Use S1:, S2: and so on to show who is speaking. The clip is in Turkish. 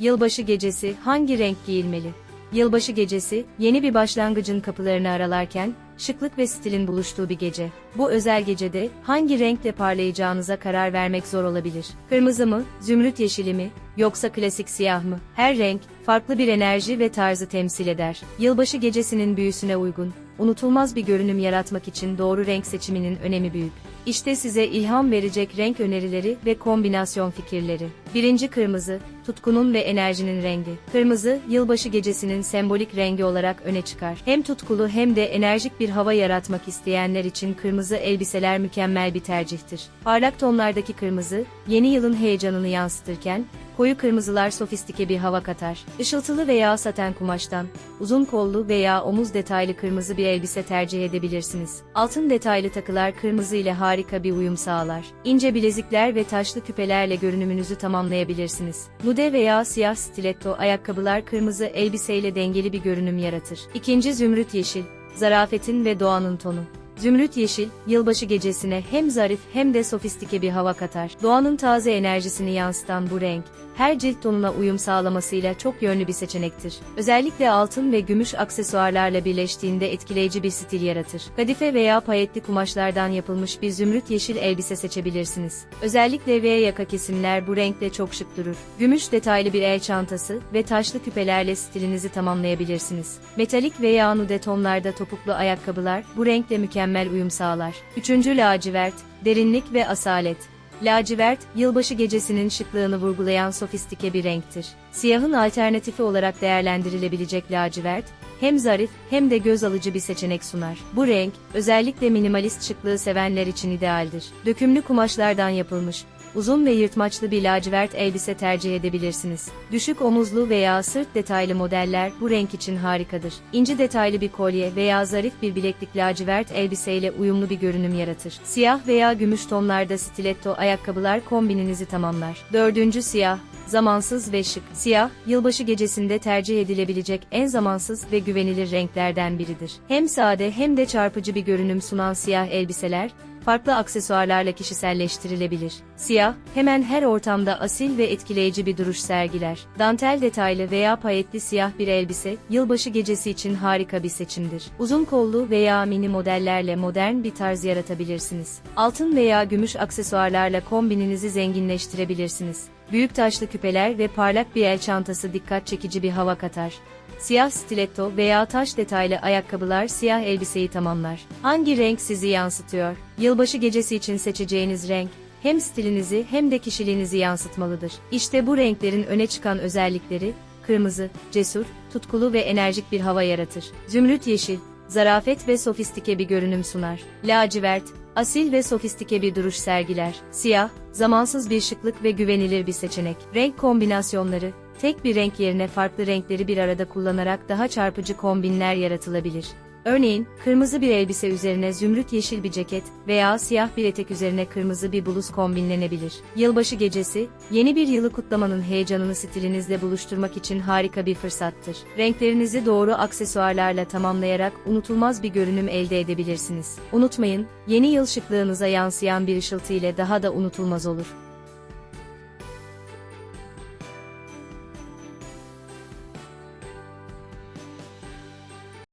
S1: Yılbaşı gecesi hangi renk giyilmeli? Yılbaşı gecesi, yeni bir başlangıcın kapılarını aralarken, şıklık ve stilin buluştuğu bir gece. Bu özel gecede, hangi renkle parlayacağınıza karar vermek zor olabilir. Kırmızı mı, zümrüt yeşili mi, yoksa klasik siyah mı? Her renk, farklı bir enerji ve tarzı temsil eder. Yılbaşı gecesinin büyüsüne uygun, unutulmaz bir görünüm yaratmak için doğru renk seçiminin önemi büyük. İşte size ilham verecek renk önerileri ve kombinasyon fikirleri. Birinci kırmızı, tutkunun ve enerjinin rengi. Kırmızı, yılbaşı gecesinin sembolik rengi olarak öne çıkar. Hem tutkulu hem de enerjik bir hava yaratmak isteyenler için kırmızı elbiseler mükemmel bir tercihtir. Parlak tonlardaki kırmızı, yeni yılın heyecanını yansıtırken, koyu kırmızılar sofistike bir hava katar. Işıltılı veya saten kumaştan, uzun kollu veya omuz detaylı kırmızı bir elbise tercih edebilirsiniz. Altın detaylı takılar kırmızı ile harika bir uyum sağlar. İnce bilezikler ve taşlı küpelerle görünümünüzü tamamlayabilirsiniz. Nude veya siyah stiletto ayakkabılar kırmızı elbiseyle dengeli bir görünüm yaratır. İkinci zümrüt yeşil, zarafetin ve doğanın tonu. Zümrüt yeşil, yılbaşı gecesine hem zarif hem de sofistike bir hava katar. Doğanın taze enerjisini yansıtan bu renk, her cilt tonuna uyum sağlamasıyla çok yönlü bir seçenektir. Özellikle altın ve gümüş aksesuarlarla birleştiğinde etkileyici bir stil yaratır. Kadife veya payetli kumaşlardan yapılmış bir zümrüt yeşil elbise seçebilirsiniz. Özellikle V yaka kesimler bu renkle çok şık durur. Gümüş detaylı bir el çantası ve taşlı küpelerle stilinizi tamamlayabilirsiniz. Metalik veya nude tonlarda topuklu ayakkabılar bu renkle mükemmel uyum sağlar. Üçüncü lacivert, derinlik ve asalet. Lacivert, yılbaşı gecesinin şıklığını vurgulayan sofistike bir renktir. Siyahın alternatifi olarak değerlendirilebilecek lacivert, hem zarif hem de göz alıcı bir seçenek sunar. Bu renk, özellikle minimalist şıklığı sevenler için idealdir. Dökümlü kumaşlardan yapılmış, uzun ve yırtmaçlı bir lacivert elbise tercih edebilirsiniz. Düşük omuzlu veya sırt detaylı modeller bu renk için harikadır. İnci detaylı bir kolye veya zarif bir bileklik lacivert elbiseyle uyumlu bir görünüm yaratır. Siyah veya gümüş tonlarda stiletto ayakkabılar kombininizi tamamlar. Dördüncü siyah, Zamansız ve şık. Siyah, yılbaşı gecesinde tercih edilebilecek en zamansız ve güvenilir renklerden biridir. Hem sade hem de çarpıcı bir görünüm sunan siyah elbiseler, farklı aksesuarlarla kişiselleştirilebilir. Siyah, hemen her ortamda asil ve etkileyici bir duruş sergiler. Dantel detaylı veya payetli siyah bir elbise, yılbaşı gecesi için harika bir seçimdir. Uzun kollu veya mini modellerle modern bir tarz yaratabilirsiniz. Altın veya gümüş aksesuarlarla kombininizi zenginleştirebilirsiniz. Büyük taşlı küpeler ve parlak bir el çantası dikkat çekici bir hava katar. Siyah stiletto veya taş detaylı ayakkabılar siyah elbiseyi tamamlar. Hangi renk sizi yansıtıyor? Yılbaşı gecesi için seçeceğiniz renk, hem stilinizi hem de kişiliğinizi yansıtmalıdır. İşte bu renklerin öne çıkan özellikleri, kırmızı, cesur, tutkulu ve enerjik bir hava yaratır. Zümrüt yeşil, zarafet ve sofistike bir görünüm sunar. Lacivert, asil ve sofistike bir duruş sergiler. Siyah, zamansız bir şıklık ve güvenilir bir seçenek. Renk kombinasyonları, tek bir renk yerine farklı renkleri bir arada kullanarak daha çarpıcı kombinler yaratılabilir. Örneğin, kırmızı bir elbise üzerine zümrüt yeşil bir ceket veya siyah bir etek üzerine kırmızı bir bluz kombinlenebilir. Yılbaşı gecesi, yeni bir yılı kutlamanın heyecanını stilinizle buluşturmak için harika bir fırsattır. Renklerinizi doğru aksesuarlarla tamamlayarak unutulmaz bir görünüm elde edebilirsiniz. Unutmayın, yeni yıl şıklığınıza yansıyan bir ışıltı ile daha da unutulmaz olur.